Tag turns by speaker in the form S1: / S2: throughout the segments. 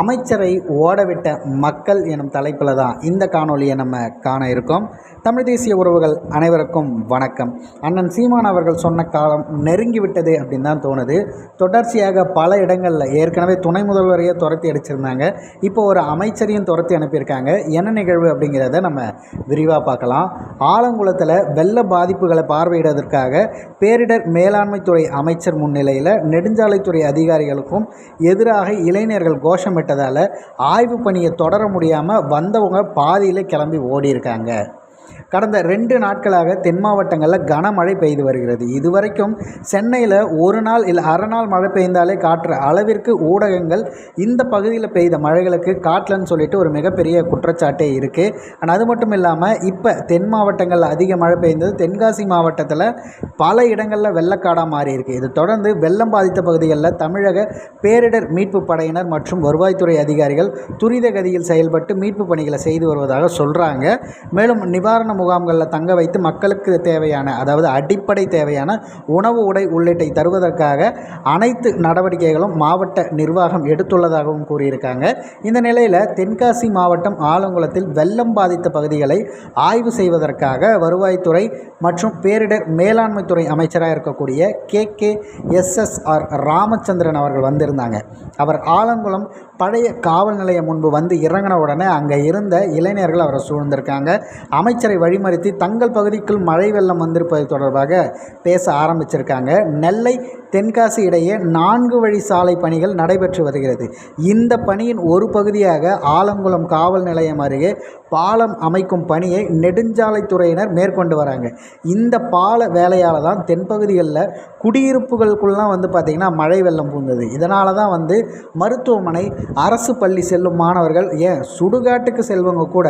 S1: அமைச்சரை ஓடவிட்ட மக்கள் எனும் தலைப்பில் தான் இந்த காணொலியை நம்ம காண இருக்கோம். தமிழ் தேசிய உறவுகள் அனைவருக்கும் வணக்கம். அண்ணன் சீமான் அவர்கள் சொன்ன காலம் நெருங்கி விட்டது அப்படின்னு தான் தோணுது. தொடர்ச்சியாக பல இடங்களில் ஏற்கனவே துணை முதல்வரையே துரத்தி அடிச்சிருந்தாங்க. இப்போ ஒரு அமைச்சரையும் துரத்தி அனுப்பியிருக்காங்க. என்ன நிகழ்வு அப்படிங்கிறத நம்ம விரிவாக பார்க்கலாம். ஆலங்குளத்தில் வெள்ள பாதிப்புகளை பார்வையிடுவதற்காக பேரிடர் மேலாண்மைத்துறை அமைச்சர் முன்னிலையில் நெடுஞ்சாலைத்துறை அதிகாரிகளுக்கும் எதிராக இளைஞர்கள் கோஷமிட்டதால் ஆய்வு பணியை தொடர முடியாமல் வந்தவங்க பாதியில் கிளம்பி ஓடியிருக்காங்க. கடந்த ரெண்டு நாட்களாக தென் மாவட்டங்களில் கனமழை பெய்து வருகிறது. இதுவரைக்கும் சென்னையில் ஒரு நாள் இல்லை அரை நாள் மழை பெய்ந்தாலே காட்டுற அளவிற்கு ஊடகங்கள் இந்த பகுதியில் பெய்த மழைகளுக்கு காட்டலன்னு சொல்லிட்டு ஒரு மிகப்பெரிய குற்றச்சாட்டே இருக்குது ஆனால் அது மட்டும் இல்லாமல் இப்போ தென் மாவட்டங்களில் அதிக மழை பெய்ந்தது. தென்காசி மாவட்டத்தில் பல இடங்களில் வெள்ளக்காடாக மாறி இருக்குது இது தொடர்ந்து வெள்ளம் பாதித்த பகுதிகளில் தமிழக பேரிடர் மீட்பு படையினர் மற்றும் வருவாய்த்துறை அதிகாரிகள் துரித கதியில் செயல்பட்டு மீட்பு பணிகளை செய்து வருவதாக சொல்கிறாங்க மேலும் நிவாரண முகாம்களில் தங்க வைத்து மக்களுக்கு தேவையான அதாவது அடிப்படை தேவையான உணவு உடை உள்ளிட்டை தருவதற்காக அனைத்து நடவடிக்கைகளும் மாவட்ட நிர்வாகம் எடுத்துள்ளதாகவும் கூறியிருக்காங்க. இந்த நிலையில் தென்காசி மாவட்டம் ஆலங்குளத்தில் வெள்ளம் பாதித்த பகுதிகளை ஆய்வு செய்வதற்காக வருவாய்த்துறை மற்றும் பேரிடர் மேலாண்மைத்துறை அமைச்சராக இருக்கக்கூடிய கே கே எஸ்எஸ்ஆர் ராமச்சந்திரன் அவர்கள் வந்திருந்தாங்க. அவர் ஆலங்குளம் பழைய காவல் நிலையம் முன்பு வந்து இறங்கின உடனே அங்கே இருந்த இளைஞர்கள் அவரை சூழ்ந்திருக்காங்க. அமைச்சரை வழிமறித்து தங்கள் பகுதிக்குள் மழை வெள்ளம் வந்திருப்பது தொடர்பாக பேச ஆரம்பிச்சிருக்காங்க. நெல்லை தென்காசி இடையே நான்கு வழி சாலை பணிகள் நடைபெற்று வருகிறது. இந்த பணியின் ஒரு பகுதியாக ஆலங்குளம் காவல் நிலையம் அருகே பாலம் அமைக்கும் பணியை நெடுஞ்சாலைத்துறையினர் மேற்கொண்டு வராங்க. இந்த பால வேலையால் தான் தென்பகுதிகளில் குடியிருப்புகளுக்குள்ளெலாம் வந்து பார்த்திங்கன்னா மழை வெள்ளம் பூந்தது இதனால தான் வந்து மருத்துவமனை அரசு பள்ளி செல்லும் மாணவர்கள் ஏன் சுடுகாட்டுக்கு செல்வங்க கூட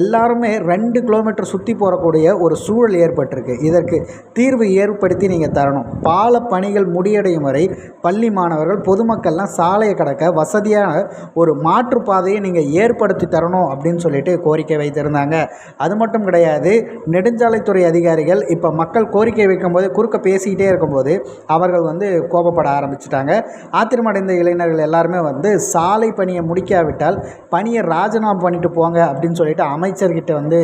S1: எல்லாருமே ரெண்டு கிலோமீட்டர் சுற்றி போகக்கூடிய ஒரு சூழல் ஏற்பட்டிருக்கு. இதற்கு தீர்வு ஏற்படுத்தி நீங்கள் தரணும். பால பணிகள் முடியடையும் வரை பள்ளி மாணவர்கள் பொதுமக்கள்லாம் சாலையை கடக்க வசதியான ஒரு மாற்றுப்பாதையை நீங்கள் ஏற்படுத்தி தரணும் அப்படின்னு சொல்லிட்டு கோரிக்கை வைத்திருந்தாங்க. அது மட்டும் கிடையாது நெடுஞ்சாலைத்துறை அதிகாரிகள் இப்போ மக்கள் கோரிக்கை வைக்கும்போது குறுக்க பேசிக்கிட்டே இருக்கும்போது அவர்கள் வந்து கோபப்பட ஆரம்பிச்சிட்டாங்க. ஆத்திரமடைந்த இளைஞர்கள் எல்லாருமே வந்து சாலை பணியை முடிக்காவிட்டால் பணியை ராஜினாமா பண்ணிட்டு போங்க அப்படின்னு சொல்லிட்டு அமைச்சர்கிட்ட வந்து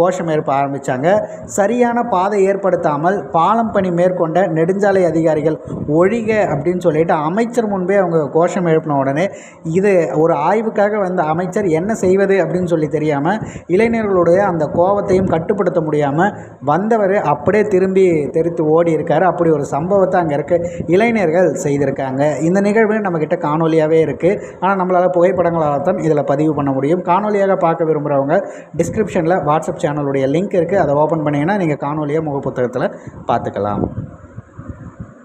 S1: கோஷம் எழுப்ப ஆரம்பித்தாங்க சரியான பாதை ஏற்படுத்தாமல் பாலம் பணி மேற்கொண்ட நெடுஞ்சாலை அதிகாரிகள் ஒழிக அப்படின்னு சொல்லிட்டு அமைச்சர் முன்பே அவங்க கோஷம் எழுப்பின உடனே இது ஒரு ஆய்வுக்காக வந்த அமைச்சர் என்ன செய்வது அப்படின்னு சொல்லி தெரியாமல் இளைஞர்களுடைய அந்த கோபத்தையும் கட்டுப்படுத்த முடியாமல் வந்தவர் அப்படியே திரும்பி தெரித்து ஓடி இருக்கார். அப்படி ஒரு சம்பவத்தை அங்கே இருக்க இளைஞர்கள் செய்திருக்காங்க. இந்த நிகழ்வு நம்மக்கிட்ட காணொலியாகவே இருக்குது ஆனால் நம்மளால் புகைப்படங்களால் தான் இதில் பதிவு பண்ண முடியும். காணொலியாக பார்க்க விரும்புகிறவங்க டிஸ்கிரிப்ஷனில் வாட்ஸ்அப் சேனலுடைய லிங்க் இருக்குது அதை ஓப்பன் பண்ணிங்கன்னா நீங்கள் காணொலியாக முகப்புத்தகத்தில் பார்த்துக்கலாம்.